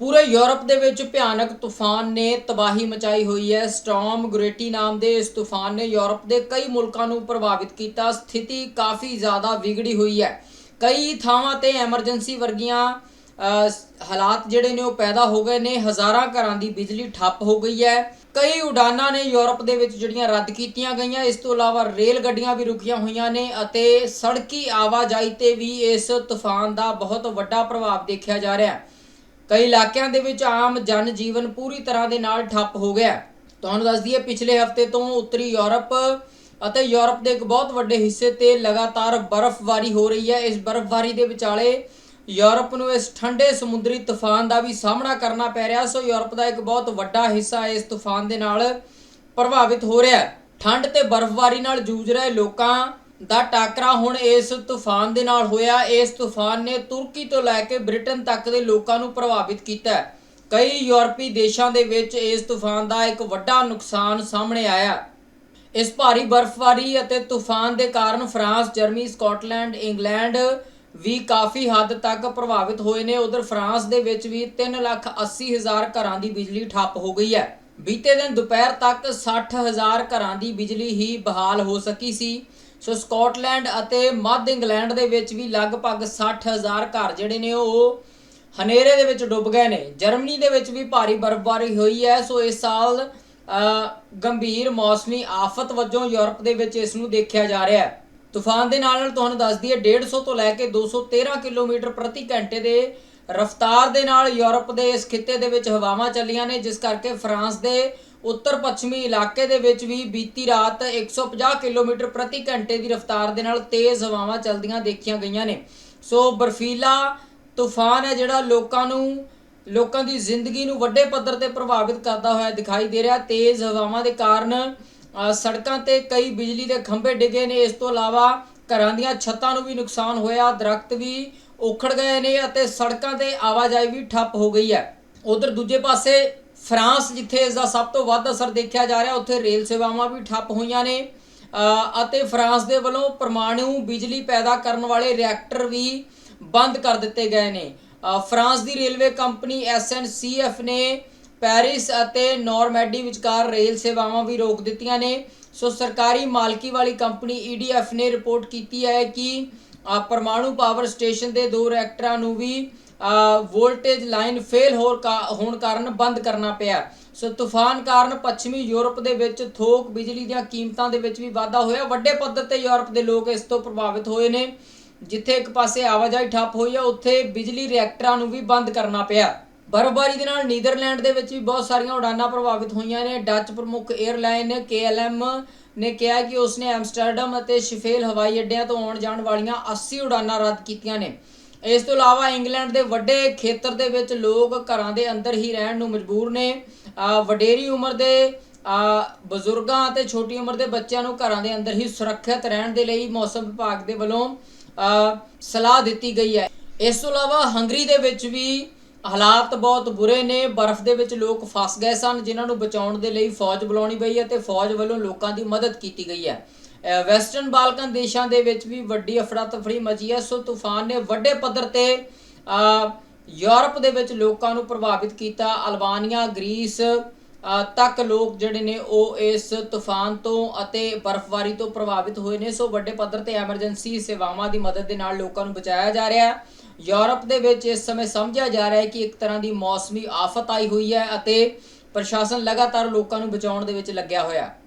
ਪੂਰੇ ਯੂਰਪ ਦੇ ਵਿੱਚ ਭਿਆਨਕ ਤੂਫਾਨ ਨੇ ਤਬਾਹੀ ਮਚਾਈ ਹੋਈ ਹੈ। ਸਟਾਰਮ ਗ੍ਰੇਟੀ ਨਾਮ ਦੇ ਇਸ ਤੂਫਾਨ ਨੇ ਯੂਰਪ ਦੇ ਕਈ ਮੁਲਕਾਂ ਨੂੰ ਪ੍ਰਭਾਵਿਤ ਕੀਤਾ। ਸਥਿਤੀ ਕਾਫੀ ਜ਼ਿਆਦਾ ਵਿਗੜੀ ਹੋਈ ਹੈ। ਕਈ ਥਾਵਾਂ ਤੇ ਐਮਰਜੈਂਸੀ ਵਰਗੀਆਂ ਹਾਲਾਤ ਜਿਹੜੇ ਨੇ ਉਹ ਪੈਦਾ ਹੋ ਗਏ ਨੇ। ਹਜ਼ਾਰਾਂ ਘਰਾਂ ਦੀ ਬਿਜਲੀ ਠੱਪ ਹੋ ਗਈ ਹੈ। ਕਈ ਉਡਾਨਾਂ ਨੇ ਯੂਰਪ ਦੇ ਵਿੱਚ ਜਿਹੜੀਆਂ ਰੱਦ ਕੀਤੀਆਂ ਗਈਆਂ, ਇਸ ਤੋਂ ਇਲਾਵਾ ਰੇਲ ਗੱਡੀਆਂ ਵੀ ਰੁਕੀਆਂ ਹੋਈਆਂ ਨੇ ਅਤੇ ਸੜਕੀ ਆਵਾਜਾਈ ਤੇ ਵੀ ਇਸ ਤੂਫਾਨ ਦਾ ਬਹੁਤ ਵੱਡਾ ਪ੍ਰਭਾਵ ਦੇਖਿਆ ਜਾ ਰਿਹਾ ਹੈ। ਕਈ ਇਲਾਕਿਆਂ ਦੇ ਵਿੱਚ ਆਮ ਜਨ ਜੀਵਨ ਪੂਰੀ ਤਰ੍ਹਾਂ ਦੇ ਨਾਲ ਠੱਪ ਹੋ ਗਿਆ ਤੁਹਾਨੂੰ ਦੱਸ ਦਈਏ, ਪਿਛਲੇ ਹਫ਼ਤੇ ਤੋਂ ਉੱਤਰੀ ਯੂਰਪ ਅਤੇ ਯੂਰਪ ਦੇ ਇੱਕ ਬਹੁਤ ਵੱਡੇ ਹਿੱਸੇ ਤੇ ਲਗਾਤਾਰ ਬਰਫ਼ਬਾਰੀ ਹੋ ਰਹੀ ਹੈ। ਇਸ ਬਰਫ਼ਬਾਰੀ ਦੇ ਵਿਚਾਲੇ ਯੂਰਪ ਨੂੰ ਇਸ ਠੰਡੇ ਸਮੁੰਦਰੀ ਤੂਫਾਨ ਦਾ ਵੀ ਸਾਹਮਣਾ ਕਰਨਾ ਪੈ ਰਿਹਾ, ਸੋ ਯੂਰਪ ਦਾ ਇੱਕ ਬਹੁਤ ਵੱਡਾ ਹਿੱਸਾ ਇਸ ਤੂਫਾਨ ਦੇ ਨਾਲ ਪ੍ਰਭਾਵਿਤ ਹੋ ਰਿਹਾ ਠੰਡ ਤੇ ਬਰਫ਼ਬਾਰੀ ਨਾਲ ਜੂਝ ਰਹੇ ਲੋਕਾਂ ਦਾ ਟਾਕਰਾ ਹੁਣ ਇਸ ਤੂਫਾਨ ਦੇ ਨਾਲ ਹੋਇਆ। ਇਸ ਤੂਫਾਨ ਨੇ ਤੁਰਕੀ ਤੋਂ ਲੈ ਕੇ ਬ੍ਰਿਟਨ ਤੱਕ ਦੇ ਲੋਕਾਂ ਨੂੰ ਪ੍ਰਭਾਵਿਤ ਕੀਤਾ। ਹੈ ਕਈ ਯੂਰਪੀ ਦੇਸ਼ਾਂ ਦੇ ਵਿੱਚ ਇਸ ਤੂਫਾਨ ਦਾ ਇੱਕ ਵੱਡਾ ਨੁਕਸਾਨ ਸਾਹਮਣੇ ਆਇਆ। ਇਸ ਭਾਰੀ ਬਰਫ਼ਬਾਰੀ ਅਤੇ ਤੂਫਾਨ ਦੇ ਕਾਰਨ ਫਰਾਂਸ, ਜਰਮਨੀ, ਸਕਾਟਲੈਂਡ, ਇੰਗਲੈਂਡ ਵੀ ਕਾਫੀ ਹੱਦ ਤੱਕ ਪ੍ਰਭਾਵਿਤ ਹੋਏ ਨੇ। ਉਧਰ ਫਰਾਂਸ ਦੇ ਵਿੱਚ ਵੀ 380000 ਘਰਾਂ ਦੀ ਬਿਜਲੀ ਠੱਪ ਹੋ ਗਈ ਹੈ। ਬੀਤੇ ਦਿਨ ਦੁਪਹਿਰ ਤੱਕ 60000 ਘਰਾਂ ਦੀ ਬਿਜਲੀ ਹੀ ਬਹਾਲ ਹੋ ਸਕੀ ਸੀ। ਸੋ ਸਕਾਟਲੈਂਡ ਅਤੇ ਮੱਧ ਇੰਗਲੈਂਡ ਦੇ ਵਿੱਚ ਵੀ ਲਗਭਗ 60000 ਘਰ ਜਿਹੜੇ ਨੇ ਉਹ ਹਨੇਰੇ ਦੇ ਵਿੱਚ ਡੁੱਬ ਗਏ ਨੇ। ਜਰਮਨੀ ਦੇ ਵਿੱਚ ਵੀ ਭਾਰੀ ਬਰਫ਼ਬਾਰੀ ਹੋਈ ਹੈ। ਸੋ ਇਸ ਸਾਲ ਗੰਭੀਰ ਮੌਸਮੀ ਆਫਤ ਵਜੋਂ ਯੂਰਪ ਦੇ ਵਿੱਚ ਇਸ ਨੂੰ ਦੇਖਿਆ ਜਾ ਰਿਹਾ ਹੈ। ਤੂਫਾਨ ਦੇ ਨਾਲ ਨਾਲ ਤੁਹਾਨੂੰ ਦੱਸ ਦਈਏ 150 ਤੋਂ ਲੈ ਕੇ 213 ਕਿਲੋਮੀਟਰ ਪ੍ਰਤੀ ਘੰਟੇ ਦੇ ਰਫ਼ਤਾਰ ਦੇ ਨਾਲ ਯੂਰਪ ਦੇ ਇਸ ਖਿੱਤੇ ਦੇ ਵਿੱਚ ਹਵਾਵਾਂ ਚੱਲੀਆਂ ਨੇ, ਜਿਸ ਕਰਕੇ ਫਰਾਂਸ ਦੇ ਉੱਤਰ ਪੱਛਮੀ ਇਲਾਕੇ ਦੇ ਵਿੱਚ ਵੀ ਬੀਤੀ ਰਾਤ 150 ਕਿਲੋਮੀਟਰ ਪ੍ਰਤੀ ਘੰਟੇ ਦੀ ਰਫ਼ਤਾਰ ਦੇ ਨਾਲ ਤੇਜ਼ ਹਵਾਵਾਂ ਚੱਲਦੀਆਂ ਦੇਖੀਆਂ ਗਈਆਂ ਨੇ। ਸੋ ਬਰਫੀਲਾ ਤੂਫਾਨ ਹੈ ਜਿਹੜਾ ਲੋਕਾਂ ਨੂੰ, ਲੋਕਾਂ ਦੀ ਜ਼ਿੰਦਗੀ ਨੂੰ ਵੱਡੇ ਪੱਧਰ ਤੇ ਪ੍ਰਭਾਵਿਤ ਕਰਦਾ ਹੋਇਆ ਦਿਖਾਈ ਦੇ ਰਿਹਾ। ਤੇਜ਼ ਹਵਾਵਾਂ ਦੇ ਕਾਰਨ ਸੜਕਾਂ ਤੇ ਕਈ ਬਿਜਲੀ ਦੇ ਖੰਭੇ ਡਿੱਗੇ ਨੇ। ਇਸ ਤੋਂ ਇਲਾਵਾ ਘਰਾਂ ਦੀਆਂ ਛੱਤਾਂ ਨੂੰ ਵੀ ਨੁਕਸਾਨ ਹੋਇਆ, ਦਰਖਤ ਵੀ ਉਖੜ ਗਏ ਨੇ ਅਤੇ ਸੜਕਾਂ ਤੇ ਆਵਾਜਾਈ ਵੀ ਠੱਪ ਹੋ ਗਈ ਹੈ। ਉਧਰ ਦੂਜੇ ਪਾਸੇ ਫਰਾਂਸ, ਜਿੱਥੇ ਇਸ ਦਾ ਸਭ ਤੋਂ ਵੱਧ ਅਸਰ ਦੇਖਿਆ ਜਾ ਰਿਹਾ, ਉੱਥੇ ਰੇਲ ਸੇਵਾਵਾਂ ਵੀ ਠੱਪ ਹੋਈਆਂ ਨੇ ਅਤੇ ਫਰਾਂਸ ਦੇ ਵੱਲੋਂ ਪਰਮਾਣੂ ਬਿਜਲੀ ਪੈਦਾ ਕਰਨ ਵਾਲੇ ਰਿਐਕਟਰ ਵੀ ਬੰਦ ਕਰ ਦਿੱਤੇ ਗਏ ਨੇ। ਫਰਾਂਸ ਦੀ ਰੇਲਵੇ ਕੰਪਨੀ ਐਸਐਨਸੀਐਫ ਨੇ ਪੈਰਿਸ ਅਤੇ ਨੋਰਮੈਡੀ ਵਿਚਕਾਰ ਰੇਲ ਸੇਵਾਵਾਂ ਵੀ ਰੋਕ ਦਿੱਤੀਆਂ ਨੇ। ਸੋ ਸਰਕਾਰੀ ਮਾਲਕੀ ਵਾਲੀ ਕੰਪਨੀ ਈਡੀਐਫ ਨੇ ਰਿਪੋਰਟ ਕੀਤੀ ਹੈ ਕਿ ਪਰਮਾਣੂ ਪਾਵਰ ਸਟੇਸ਼ਨ ਦੇ ਦੋ ਰਿਐਕਟਰਾਂ ਨੂੰ ਵੀ ਵੋਲਟੇਜ ਲਾਈਨ ਫੇਲ ਹੋਣ ਕਾਰਨ ਬੰਦ ਕਰਨਾ ਪਿਆ। ਸੋ ਤੂਫਾਨ ਕਾਰਨ ਪੱਛਮੀ ਯੂਰਪ ਦੇ ਵਿੱਚ ਥੋਕ ਬਿਜਲੀ ਦੀਆਂ ਕੀਮਤਾਂ ਦੇ ਵਿੱਚ ਵੀ ਵਾਧਾ ਹੋਇਆ। ਵੱਡੇ ਪੱਧਰ ਤੇ ਯੂਰਪ ਦੇ ਲੋਕ ਇਸ ਤੋਂ ਪ੍ਰਭਾਵਿਤ ਹੋਏ ਨੇ। ਜਿੱਥੇ ਇੱਕ ਪਾਸੇ ਆਵਾਜਾਈ ਠੱਪ ਹੋਈ ਹੈ, ਉੱਥੇ ਬਿਜਲੀ ਰਿਐਕਟਰਾਂ ਨੂੰ ਵੀ ਬੰਦ ਕਰਨਾ ਪਿਆ। ਬਰਫ਼ਬਾਰੀ ਦੇ ਨਾਲ ਨੀਦਰਲੈਂਡ ਦੇ ਵਿੱਚ ਵੀ ਬਹੁਤ ਸਾਰੀਆਂ ਉਡਾਨਾਂ ਪ੍ਰਭਾਵਿਤ ਹੋਈਆਂ ਨੇ। ਡੱਚ ਪ੍ਰਮੁੱਖ 에ਅਰਲਾਈਨ KLM ਨੇ ਕਿਹਾ ਕਿ ਉਸਨੇ ਐਮਸਟਰਡਮ ਅਤੇ ਸ਼ਿਫੇਲ ਹਵਾਈ ਅੱਡਿਆਂ ਤੋਂ ਆਉਣ ਜਾਣ ਵਾਲੀਆਂ 80 ਉਡਾਨਾਂ ਰੱਦ ਕੀਤੀਆਂ ਨੇ। ਇਸ ਤੋਂ ਇਲਾਵਾ ਇੰਗਲੈਂਡ ਦੇ ਵੱਡੇ ਖੇਤਰ ਦੇ ਵਿੱਚ ਲੋਕ ਘਰਾਂ ਦੇ ਅੰਦਰ ਹੀ ਰਹਿਣ ਨੂੰ ਮਜਬੂਰ ਨੇ। ਵਡੇਰੀ ਉਮਰ ਦੇ ਬਜ਼ੁਰਗਾਂ ਅਤੇ ਛੋਟੀ ਉਮਰ ਦੇ ਬੱਚਿਆਂ ਨੂੰ ਘਰਾਂ ਦੇ ਅੰਦਰ ਹੀ ਸੁਰੱਖਿਅਤ ਰਹਿਣ ਦੇ ਲਈ ਮੌਸਮ ਵਿਭਾਗ ਦੇ ਵੱਲੋਂ ਸਲਾਹ ਦਿੱਤੀ ਗਈ ਹੈ। ਇਸ ਤੋਂ ਇਲਾਵਾ ਹੰਗਰੀ ਦੇ ਵਿੱਚ ਵੀ ਹਾਲਾਤ ਬਹੁਤ ਬੁਰੇ ਨੇ। ਬਰਫ਼ ਦੇ ਵਿੱਚ ਲੋਕ ਫਸ ਗਏ ਸਨ, ਜਿਨ੍ਹਾਂ ਨੂੰ ਬਚਾਉਣ ਦੇ ਲਈ ਫੌਜ ਬੁਲਾਉਣੀ ਪਈ ਹੈ ਤੇ ਫੌਜ ਵੱਲੋਂ ਲੋਕਾਂ ਦੀ ਮਦਦ ਕੀਤੀ ਗਈ ਹੈ। ਵੈਸਟਰਨ ਬਾਲਕਨ ਦੇਸ਼ਾਂ ਦੇ ਵਿੱਚ ਵੀ ਵੱਡੀ ਅਫਰਾ ਤਫਰੀ ਮਚੀ ਹੈ। ਸੋ ਤੂਫਾਨ ਨੇ ਵੱਡੇ ਪੱਧਰ ਤੇ ਯੂਰਪ ਦੇ ਵਿੱਚ ਲੋਕਾਂ ਨੂੰ ਪ੍ਰਭਾਵਿਤ ਕੀਤਾ। ਅਲਬਾਨੀਆ, ਗ੍ਰੀਸ ਤੱਕ ਲੋਕ ਜਿਹੜੇ ਨੇ ਉਹ ਇਸ ਤੂਫਾਨ ਤੋਂ ਅਤੇ ਬਰਫ਼ਬਾਰੀ ਤੋਂ ਪ੍ਰਭਾਵਿਤ ਹੋਏ ਨੇ। ਸੋ ਵੱਡੇ ਪੱਧਰ ਤੇ ਐਮਰਜੈਂਸੀ ਸੇਵਾਵਾਂ ਦੀ ਮਦਦ ਦੇ ਨਾਲ ਲੋਕਾਂ ਨੂੰ ਬਚਾਇਆ ਜਾ ਰਿਹਾ ਹੈ। ਯੂਰਪ ਦੇ ਵਿੱਚ ਇਸ ਸਮੇਂ ਸਮਝਿਆ ਜਾ ਰਿਹਾ ਹੈ ਕਿ ਇੱਕ ਤਰ੍ਹਾਂ ਦੀ ਮੌਸਮੀ ਆਫਤ ਆਈ ਹੋਈ ਹੈ ਅਤੇ ਪ੍ਰਸ਼ਾਸਨ ਲਗਾਤਾਰ ਲੋਕਾਂ ਨੂੰ ਬਚਾਉਣ ਦੇ ਵਿੱਚ ਲੱਗਿਆ ਹੋਇਆ ਹੈ।